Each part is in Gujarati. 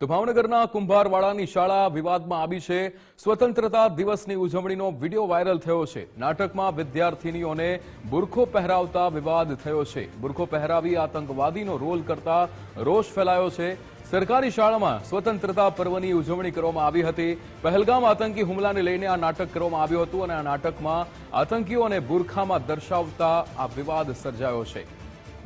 તો ભાવનગરના કુંભારવાડાની શાળા વિવાદમાં આવી છે. સ્વતંત્રતા દિવસની ઉજવણીનો વીડિયો વાયરલ થયો છે. નાટકમાં વિદ્યાર્થીનીઓને બુરખો પહેરાવતા વિવાદ થયો છે. બુરખો પહેરાવી આતંકવાદીનો રોલ કરતા રોષ ફેલાયો છે. સરકારી શાળામાં સ્વતંત્રતા પર્વની ઉજવણી કરવામાં આવી હતી. પહેલગામ આતંકી હુમલાને લઈને આ નાટક કરવામાં આવ્યું હતું અને આ નાટકમાં આતંકીઓને બુરખામાં દર્શાવતા આ વિવાદ સર્જાયો છે.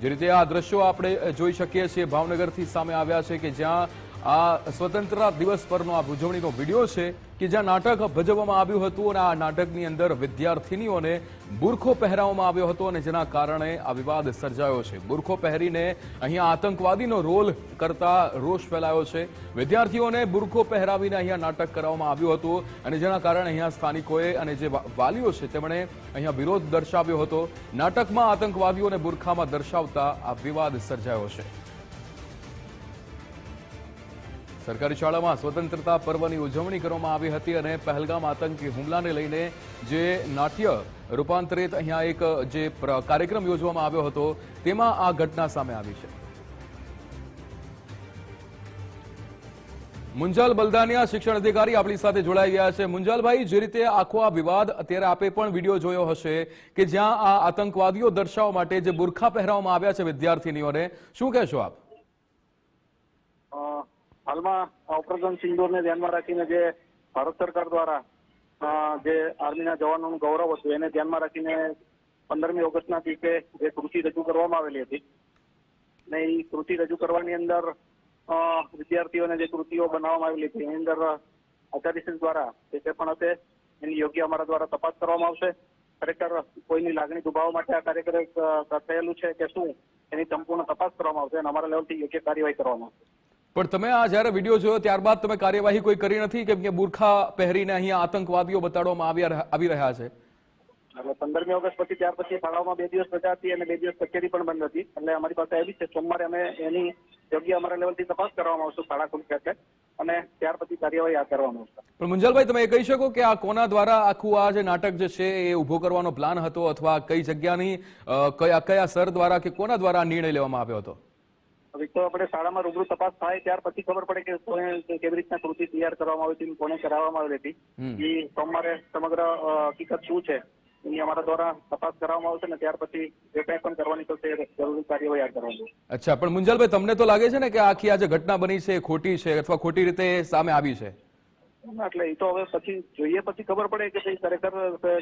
જે રીતે આ દ્રશ્યો આપણે જોઈ શકીએ છીએ. ભાવનગરથી સામે આવ્યા છે કે જ્યાં આ સ્વતંત્રતા દિવસ પરનો આ ઉજવણીનો વીડિયો છે કે જ્યાં નાટક ભજવવામાં આવ્યું હતું અને આ નાટકની અંદર વિદ્યાર્થીનીઓને બુરખો પહેરાવવામાં આવ્યો હતો અને જેના કારણે આ વિવાદ સર્જાયો છે. બુરખો પહેરીને અહીંયા આતંકવાદીનો રોલ કરતા રોષ ફેલાયો છે. વિદ્યાર્થીઓને બુરખો પહેરાવીને અહીંયા નાટક કરવામાં આવ્યું હતું અને જેના કારણે અહીંયા સ્થાનિકોએ અને જે વાલીઓ છે તેમણે અહીંયા વિરોધ દર્શાવ્યો હતો. નાટકમાં આતંકવાદીઓને બુરખામાં દર્શાવતા આ વિવાદ સર્જાયો છે. સરકારી શાળામાં સ્વતંત્રતા પર્વની ઉજવણી કરવામાં આવી હતી અને પહેલગામ આતંકી હુમલાને લઈને જે નાટ્ય રૂપાંતરિત અહીંયા એક જે કાર્યક્રમ યોજવામાં આવ્યો હતો, તેમાં આ ઘટના સામે આવી છે. મુંજાલ બલદાનિયા શિક્ષણ અધિકારી આપણી સાથે જોડાઈ ગયા છે. મુંજાલભાઈ, જે રીતે આખો આ વિવાદ અત્યારે આપે પણ વીડિયો જોયો હશે કે જ્યાં આ આતંકવાદીઓ દર્શાવવા માટે જે બુરખા પહેરાવવામાં આવ્યા છે વિદ્યાર્થીનીઓને, શું કહેશો આપ? હાલમાં ઓપરેશન સિંદૂરને ધ્યાનમાં રાખીને જે ભારત સરકાર દ્વારા જે આર્મીના જવાનોનું ગૌરવ હતું, એને ધ્યાનમાં રાખીને પંદરમી ઓગસ્ટના દિવસે જે કૃતિ રજૂ કરવામાં આવેલી હતી, ને એ કૃતિ રજૂ કરવાની અંદર વિદ્યાર્થીઓને જે કૃતિઓ બનાવવામાં આવેલી હતી, એની અંદર આચાર્યશ્રી દ્વારા જે તે પણ હશે, એની યોગ્ય અમારા દ્વારા તપાસ કરવામાં આવશે. ખરેખર કોઈની લાગણી દુભાવવા માટે આ કાર્યક્રમ થયેલું છે કે શું, એની સંપૂર્ણ તપાસ કરવામાં આવશે અને અમારા લેવલથી યોગ્ય કાર્યવાહી કરવામાં આવશે. પણ તમે આ જ્યારે વીડિયો જોયો ત્યારબાદ તમે કાર્યવાહી કોઈ કરી નથી? કેમ કે બુરખા પહેરીને અહીંયા આતંકવાદીઓ બતાડવામાં આવ્યા આવી રહ્યા છે. એટલે પંદરમી ઓગસ્ટ પછી ત્યાર પછી શાળાઓમાં બે દિવસ રજા હતી અને બે દિવસ કચેરી પણ બંધ હતી. એટલે અમારી પાસે આવી છે. સોમવારે અમે એની યોગ્ય અમારા લેવલથી તપાસ કરવામાં આવશે શાળા ખુલશે એટલે અને ત્યાર પછી કાર્યવાહી હાથ કરવામાં આવશે. પણ મુંજલભાઈ તમે એ કહી શકો કે આ કોના દ્વારા આખું આ જે નાટક જે છે એ ઊભો કરવાનો પ્લાન હતો? અથવા કઈ જગ્યાની કયા કયા સર દ્વારા કે કોના દ્વારા નિર્ણય લેવામાં આવ્યો હતો? હવે તો આપણે શાળામાં રૂબરૂ તપાસ થાય ત્યાર પછી ખબર પડે કે કોને કેવી રીતના કૃતિ તૈયાર કરવામાં આવી હતી કોને કરાવવામાં આવી હતી. એ સોમવારે સમગ્ર હકીકત શું છે એની અમારા દ્વારા તપાસ કરવામાં આવશે ને ત્યાર પછી જે કંઈ પણ કરવાની થશે જરૂરી કાર્યવાહી હાથ કરવાનું અચ્છા પણ મુંજલભાઈ તમને તો લાગે છે ને કે આખી આ જે ઘટના બની છે ખોટી છે અથવા ખોટી રીતે સામે આવી છે? એટલે એ તો હવે પછી જોઈએ પછી ખબર પડે કે ભાઈ ખરેખર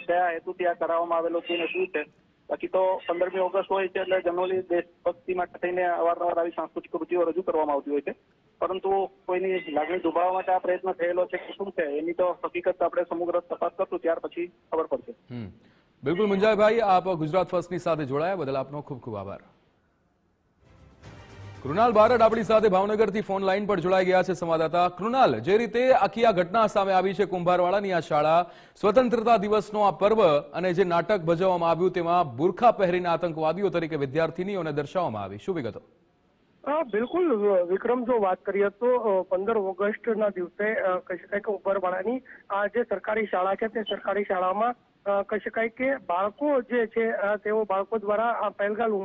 કયા હેતુથી આ કરાવવામાં આવેલો છે ને શું છે. બાકી તો પંદરમી ઓગસ્ટ હોય છે એટલે જનરલી દેશભક્તિ માટે થઈને અવારનવાર આવી સાંસ્કૃતિક કૃતિઓ રજૂ કરવામાં આવતી હોય છે. પરંતુ કોઈની લાગણી દુભાવવા માટે આ પ્રયત્ન થયેલો છે કે શું છે, એની તો હકીકત આપણે સમગ્ર તપાસ કરશું, ત્યાર પછી ખબર પડશે. બિલકુલ, મુંજાભાઈ, આપ ગુજરાત ફર્સ્ટની સાથે જોડાયા. બદલ આપનો ખૂબ ખૂબ આભાર. કૃણાલ બારડ આપણી સાથે ભાવનગરથી ફોન લાઈન પર જોડાઈ ગયા છે સંવાદદાતા. કૃણાલ, જે રીતે આખી આ ઘટના સામે આવી છે કુંભારવાડાની આ શાળા, સ્વતંત્રતા દિવસનો આ પર્વ અને જે નાટક ભજવવામાં આવ્યું તેમાં બુરખા પહેરીને આતંકવાદીઓ તરીકે વિદ્યાર્થીનીઓને દર્શાવવામાં આવી. શું વિગતો? બિલકુલ, વિક્રમ, જો વાત કરીએ તો પંદર ઓગસ્ટના દિવસે કહી શકાય કે ઉપરવાળાની આ જે સરકારી શાળા છે તે સરકારી શાળામાં કહી શકાય કે બાળકો જે છે તેઓ બાળકો દ્વારા આ પહેલગામ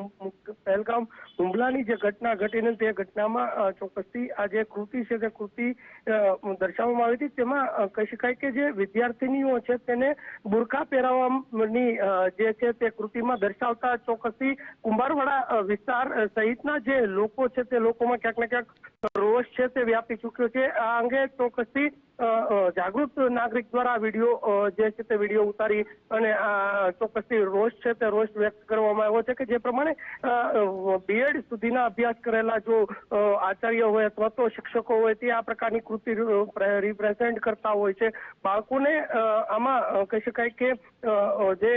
પહેલગામ હુમલાની જે ઘટના ઘટીને તે ઘટનામાં ચોક્કસથી આ જે કૃતિ છે તે કૃતિ દર્શાવવામાં આવી હતી, તેમાં કહી શકાય કે જે વિદ્યાર્થીનીઓ છે તેને બુરખા પહેરાવવાની જે છે તે કૃતિમાં દર્શાવતા ચોક્કસથી કુંભારવાડા વિસ્તાર સહિતના જે લોકો છે તે લોકોમાં ક્યાંક ને ક્યાંક રોષ છે તે વ્યાપી ચૂક્યો છે. આ અંગે ચોક્કસથી જાગૃત નાગરિક દ્વારા વીડિયો જે છે તે વીડિયો ઉતારી અને આ ચોક્કસથી રોષ છે તે રોષ વ્યક્ત કરવામાં આવ્યો છે કે જે પ્રમાણે બીએડ સુધીના અભ્યાસ કરેલા જો આચાર્ય હોય અથવા તો શિક્ષકો હોય તે આ પ્રકારની કૃતિ રિપ્રેઝેન્ટ કરતા હોય છે. બાળકોને આમાં કહી શકાય કે જે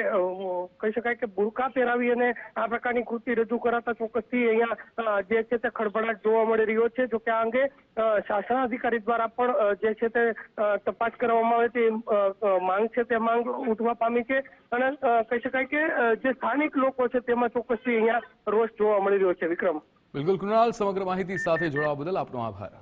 કહી શકાય કે બુરકા પહેરાવી અને આ પ્રકારની કૃતિ રજૂ કરાતા ચોક્કસથી અહીંયા જે છે તે ખળભળાટ જોવા મળી રહ્યો છે. જો કે આ અંગે શાસન શાસનાધિકારી દ્વારા પણ જે છે તે તપાસ કરવામાં આવે તે માંગ છે, તે માંગ ઉઠવા પામી છે. અને કહી શકાય કે જે સ્થાનિક લોકો છે, તેમાં ચોક્કસથી અહીંયા રોષ જોવા મળી રહ્યો છે, વિક્રમ. બિલકુલ, કૃણાલ, સમગ્ર માહિતી સાથે જોડાવા બદલ આપનો આભાર.